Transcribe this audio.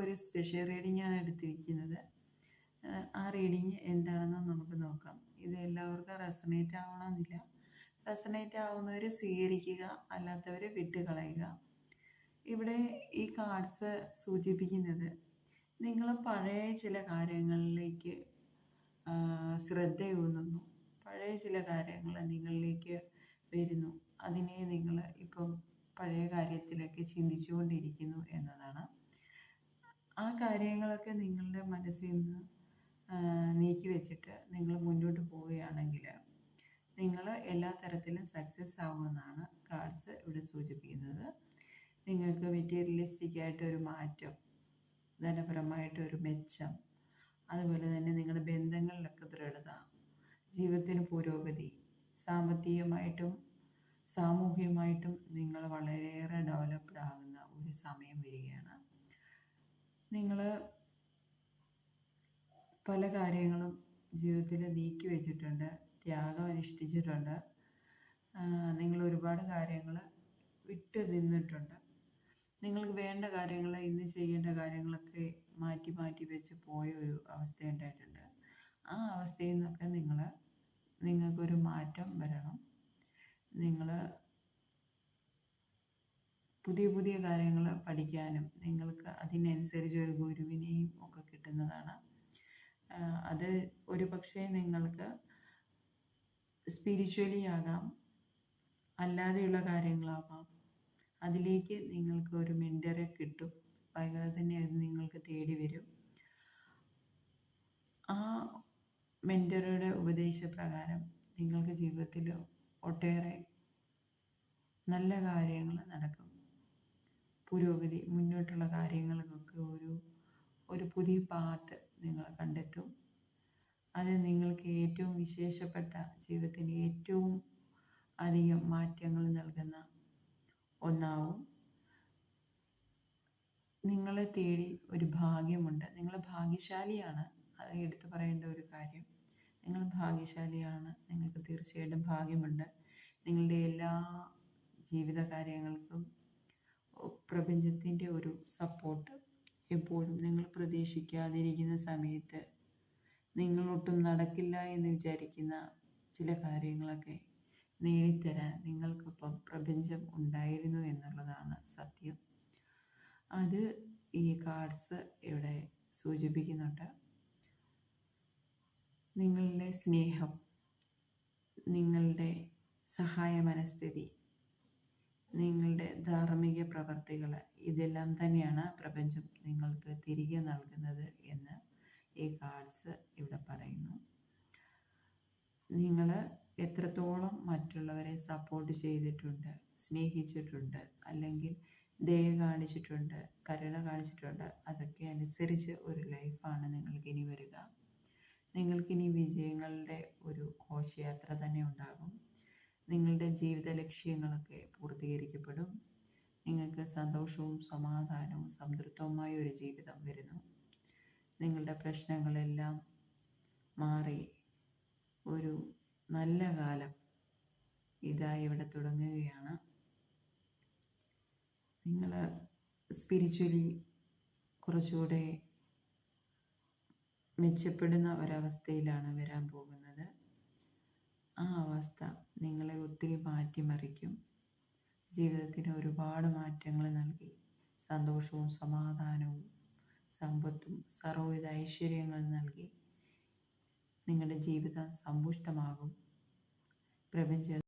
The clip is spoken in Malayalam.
ഒരു സ്പെഷ്യൽ റീഡിങ്ങാണ് എടുത്തിരിക്കുന്നത്. ആ റീഡിങ് എന്താണെന്ന് നമുക്ക് നോക്കാം. ഇത് എല്ലാവർക്കും റെസണേറ്റ് ആവണമെന്നില്ല. റെസണേറ്റ് ആവുന്നവർ സ്വീകരിക്കുക അല്ലാത്തവർ വിട്ടുകളയുക. ഇവിടെ ഈ കാർഡ്സ് സൂചിപ്പിക്കുന്നത് നിങ്ങൾ പഴയ ചില കാര്യങ്ങളിലേക്ക് ശ്രദ്ധയൂന്നുന്നു. പഴയ ചില കാര്യങ്ങൾ നിങ്ങളിലേക്ക് വരുന്നു. അതിനെ നിങ്ങൾ ഇപ്പം പഴയ കാര്യത്തിലൊക്കെ ചിന്തിച്ചുകൊണ്ടിരിക്കുന്നു എന്നതാണ്. ആ കാര്യങ്ങളൊക്കെ നിങ്ങളുടെ മനസ്സിൽ നിന്ന് നീക്കി വെച്ചിട്ട് നിങ്ങൾ മുന്നോട്ട് പോവുകയാണെങ്കിൽ നിങ്ങൾ എല്ലാ തരത്തിലും സക്സസ് ആവുമെന്നാണ് കാർഡ്സ് ഇവിടെ സൂചിപ്പിക്കുന്നത്. നിങ്ങൾക്ക് മെറ്റീരിയലിസ്റ്റിക് ആയിട്ട് ഒരു മാറ്റം ധനപരമായിട്ടൊരു മെച്ചം അതുപോലെ തന്നെ നിങ്ങളുടെ ബന്ധങ്ങളിലൊക്കെ ദൃഢത ജീവിതത്തിന് പുരോഗതി സാമ്പത്തികമായിട്ടും സാമൂഹികമായിട്ടും നിങ്ങൾ വളരെയേറെ ഡെവലപ്ഡ് ആകുന്ന ഒരു സമയം വരികയാണ്. നിങ്ങൾ പല കാര്യങ്ങളും ജീവിതത്തിൽ നീക്കി വെച്ചിട്ടുണ്ട് ത്യാഗം അനുഷ്ഠിച്ചിട്ടുണ്ട്. നിങ്ങൾ ഒരുപാട് കാര്യങ്ങൾ വിട്ട് നിന്നിട്ടുണ്ട്. നിങ്ങൾക്ക് വേണ്ട കാര്യങ്ങൾ ഇന്ന് ചെയ്യേണ്ട കാര്യങ്ങളൊക്കെ മാറ്റി മാറ്റി വെച്ച് പോയ ഒരു അവസ്ഥ ഉണ്ടായിട്ടുണ്ട്. ആ അവസ്ഥയിൽ നിന്നൊക്കെ നിങ്ങൾ നിങ്ങൾക്കൊരു മാറ്റം വരണം. നിങ്ങൾ പുതിയ പുതിയ കാര്യങ്ങൾ പഠിക്കാനും നിങ്ങൾക്ക് അതിനനുസരിച്ച് ഒരു ഗുരുവിനെയും ഒക്കെ കിട്ടുന്നതാണ്. അത് ഒരു പക്ഷേ നിങ്ങൾക്ക് സ്പിരിച്വലി ആകാം. അല്ലാതെയുള്ള കാര്യങ്ങളാവാം. അതിലേക്ക് നിങ്ങൾക്ക് ഒരു മെന്ററെ കിട്ടും. വൈകാതെ തന്നെ അത് നിങ്ങൾക്ക് തേടി വരും. ആ മെന്ററുടെ ഉപദേശപ്രകാരം നിങ്ങൾക്ക് ജീവിതത്തിൽ ഒട്ടേറെ നല്ല കാര്യങ്ങൾ നടക്കും. പുരോഗതി മുന്നോട്ടുള്ള കാര്യങ്ങൾക്കൊക്കെ ഒരു ഒരു പുതിയ പാത്ത് നിങ്ങൾ കണ്ടെത്തും. അത് നിങ്ങൾക്ക് ഏറ്റവും വിശേഷപ്പെട്ട ജീവിതത്തിന് ഏറ്റവും അധികം മാറ്റങ്ങൾ നൽകുന്ന ഒന്നാവും. നിങ്ങളെ തേടി ഒരു ഭാഗ്യമുണ്ട്. നിങ്ങൾ ഭാഗ്യശാലിയാണ്. അത് എടുത്തു പറയേണ്ട ഒരു കാര്യം. നിങ്ങൾ ഭാഗ്യശാലിയാണ്. നിങ്ങൾക്ക് തീർച്ചയായിട്ടും ഭാഗ്യമുണ്ട്. നിങ്ങളുടെ എല്ലാ ജീവിത കാര്യങ്ങൾക്കും പ്രപഞ്ചത്തിന്റെ ഒരു സപ്പോർട്ട് എപ്പോഴും നിങ്ങൾ പ്രതീക്ഷിക്കാതിരിക്കുന്ന സമയത്ത് നിങ്ങളൊട്ടും നടക്കില്ല എന്ന് വിചാരിക്കുന്ന ചില കാര്യങ്ങളൊക്കെ നേടിത്തരാൻ നിങ്ങൾക്കൊപ്പം പ്രപഞ്ചം ഉണ്ടായിരുന്നു എന്നുള്ളതാണ് സത്യം. അത് ഈ കാർഡ്സ് ഇവിടെ സൂചിപ്പിക്കുന്നുണ്ട്. നിങ്ങളുടെ സ്നേഹം നിങ്ങളുടെ സഹായ മനസ്ഥിതി നിങ്ങളുടെ ധാർമ്മിക പ്രവർത്തികൾ ഇതെല്ലാം തന്നെയാണ് പ്രപഞ്ചം നിങ്ങൾക്ക് തിരികെ നൽകുന്നത് എന്ന് ഈ കാർഡ്സ് ഇവിടെ പറയുന്നു. നിങ്ങൾ എത്രത്തോളം മറ്റുള്ളവരെ സപ്പോർട്ട് ചെയ്തിട്ടുണ്ട് സ്നേഹിച്ചിട്ടുണ്ട് അല്ലെങ്കിൽ ദയ കാണിച്ചിട്ടുണ്ട് കരുണ കാണിച്ചിട്ടുണ്ട് അതൊക്കെ അനുസരിച്ച് ഒരു ലൈഫാണ് നിങ്ങൾക്കിനി വരിക. നിങ്ങൾക്കിനി വിജയങ്ങളുടെ ഒരു ഘോഷയാത്ര തന്നെ ഉണ്ടാകും. നിങ്ങളുടെ ജീവിത ലക്ഷ്യങ്ങളൊക്കെ പൂർത്തീകരിക്കപ്പെടും. നിങ്ങൾക്ക് സന്തോഷവും സമാധാനവും സംതൃപ്തവുമായ ഒരു ജീവിതം വരുന്നു. നിങ്ങളുടെ പ്രശ്നങ്ങളെല്ലാം മാറി. ഒരു നല്ല കാലം ഇതായി ഇവിടെ തുടങ്ങുകയാണ്. നിങ്ങൾ സ്പിരിച്വലി കുറച്ചുകൂടെ മെച്ചപ്പെടുന്ന ഒരവസ്ഥയിലാണ് വരാൻ പോകുന്നത്. ആ അവസ്ഥ നിങ്ങളെ ഒത്തിരി മാറ്റിമറിക്കും. ജീവിതത്തിന് ഒരുപാട് മാറ്റങ്ങൾ നൽകി. സന്തോഷവും സമാധാനവും സമ്പത്തും സർവവിധ ഐശ്വര്യങ്ങളും നൽകി. നിങ്ങളുടെ ജീവിതം സമ്പുഷ്ടമാകും. പ്രപഞ്ച